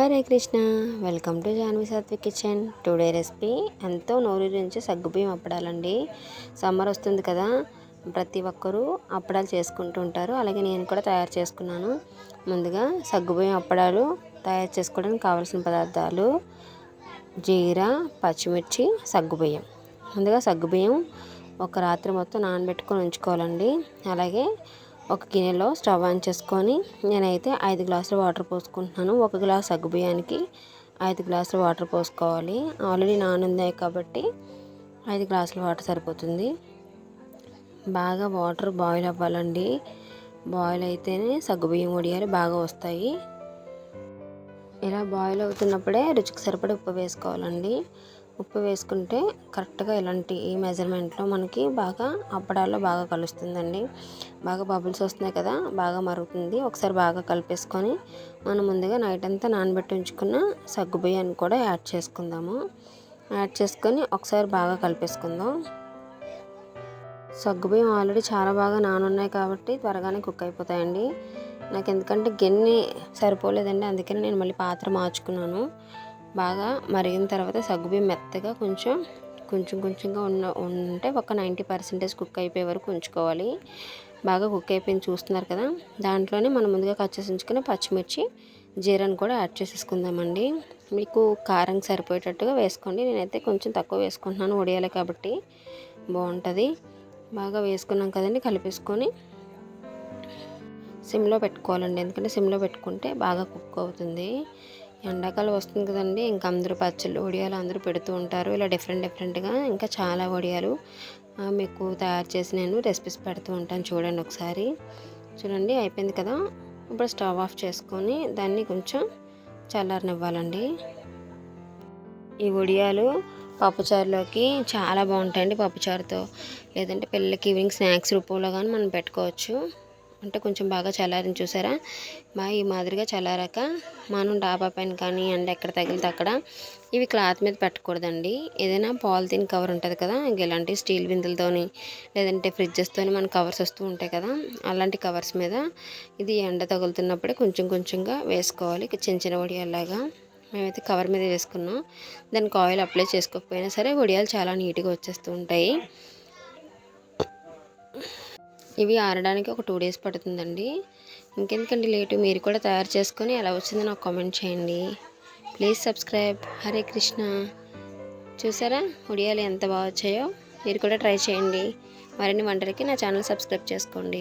Hare Krishna. Welcome to Janvi Satvik kitchen today recipe ఎంతో నోరు నుంచి సగ్గుబియ్యం అప్పడాలండి. సమ్మర్ వస్తుంది కదా ప్రతి ఒక్కరూ అప్పడాలు చేసుకుంటూ ఉంటారు. అలాగే నేను కూడా తయారు చేసుకున్నాను. ముందుగా సగ్గుబియ్యం అప్పడాలు తయారు చేసుకోవడానికి కావాల్సిన పదార్థాలు జీరా పచ్చిమిర్చి సగ్గుబియ్యం. ముందుగా సగ్గుబియ్యం ఒక రాత్రి మొత్తం నానబెట్టుకొని ఉంచుకోవాలండి. అలాగే ఒక గిన్నెలో స్టవ్ ఆన్ చేసుకొని నేనైతే ఐదు గ్లాసులు వాటర్ పోసుకుంటున్నాను. ఒక గ్లాస్ సగ్గుబియ్యానికి ఐదు గ్లాసులు వాటర్ పోసుకోవాలి. ఆల్రెడీ నానుంది కాబట్టి ఐదు గ్లాసులు వాటర్ సరిపోతుంది. బాగా వాటర్ బాయిల్ అవ్వాలండి. బాయిల్ అయితేనే సగ్గుబియ్యం వడియాలు బాగా వస్తాయి. ఇలా బాయిల్ అవుతున్నప్పుడే రుచికి సరిపడే ఉప్పు వేసుకోవాలండి. ఉప్పు వేసుకుంటే కరెక్ట్గా ఇలాంటి ఈ మెజర్మెంట్లో మనకి బాగా అప్పడాల్లో బాగా కలుస్తుందండి. బాగా బబుల్స్ వస్తున్నాయి కదా బాగా మరుగుతుంది. ఒకసారి బాగా కలిపేసుకొని మనం ముందుగా నైట్ అంతా నానబెట్టి ఉంచుకున్న సగ్గు బియ్యాన్ని కూడా యాడ్ చేసుకుందాము. యాడ్ చేసుకొని ఒకసారి బాగా కలిపేసుకుందాం. సగ్గుబియ్యం ఆల్రెడీ చాలా బాగా నానున్నాయి కాబట్టి త్వరగానే కుక్ అయిపోతాయండి. నాకు ఎందుకంటే గిన్నె సరిపోలేదండి అందుకని నేను మళ్ళీ పాత్ర మార్చుకున్నాను. బాగా మరిగిన తర్వాత సగ్గుబియ్యం మెత్తగా కొంచెం కొంచెం కొంచెంగా ఉన్న ఉంటే ఒక నైంటీ పర్సెంటేజ్ కుక్ అయిపోయే వరకు ఉంచుకోవాలి. బాగా కుక్ అయిపోయింది చూస్తున్నారు కదా. దాంట్లోనే మనం ముందుగా కట్ చేసి ఉంచుకుని పచ్చిమిర్చి జీరాన్ని కూడా యాడ్ చేసేసుకుందామండి. మీకు కారం సరిపోయేటట్టుగా వేసుకోండి. నేనైతే కొంచెం తక్కువ వేసుకుంటున్నాను ఒడియాలి కాబట్టి. బాగుంటుంది. బాగా వేసుకున్నాం కదండి కలిపేసుకొని. సిమ్లో పెట్టుకోవాలండి. ఎందుకంటే సిమ్లో పెట్టుకుంటే బాగా కుక్ అవుతుంది. ఎండాకాలం వస్తుంది కదండి. ఇంకా అందరూ పచ్చళ్ళు వడియాలు అందరూ పెడుతూ ఉంటారు. ఇలా డిఫరెంట్ డిఫరెంట్గా ఇంకా చాలా వడియాలు మీకు తయారు చేసి నేను రెసిపీస్ పెడుతూ ఉంటాను. చూడండి ఒకసారి. చూడండి అయిపోయింది కదా. ఇప్పుడు స్టవ్ ఆఫ్ చేసుకొని దాన్ని కొంచెం చల్లారనివ్వాలండి. ఈ వడియాలు పప్పుచారులోకి చాలా బాగుంటాయండి పప్పుచారుతో లేదంటే పిల్లలకి ఈవినింగ్ స్నాక్స్ రూపంలో కానీ మనం పెట్టుకోవచ్చు. అంటే కొంచెం బాగా చల్లారిని చూసారా? బాగా ఈ మాదిరిగా చల్లారాక మనం డాబా పైన కానీ అండ్ ఎక్కడ తగిలితే అక్కడ ఇవి క్లాత్ మీద పెట్టకూడదండి. ఏదైనా పాలిథిన్ కవర్ ఉంటుంది కదా ఇలాంటి స్టీల్ బిందులతోని లేదంటే ఫ్రిడ్జెస్తోని మన కవర్స్ వస్తూ ఉంటాయి కదా అలాంటి కవర్స్ మీద ఇది ఎండ తగులుతున్నప్పుడే కొంచెం కొంచెంగా వేసుకోవాలి. చిన్న చిన్న వడియాల్లాగా మేమైతే కవర్ మీద వేసుకున్నాం. దానికి ఆయిల్ అప్లై చేసుకోకపోయినా సరే వడియాలు చాలా నీట్గా వచ్చేస్తూ ఉంటాయి. ఇవి ఆరడానికి ఒక టూ డేస్ పడుతుందండి. ఇంకెందుకండి లేటు? మీరు కూడా తయారు చేసుకొని ఎలా వచ్చిందో నాకు కామెంట్ చేయండి. Please subscribe. హరే కృష్ణ. చూసారా? ఉడియాలు ఎంత బాగా వచ్చాయో? మీరు కూడా ట్రై చేయండి. మరిన్ని వంటలకి నా ఛానల్ సబ్స్క్రైబ్ చేసుకోండి.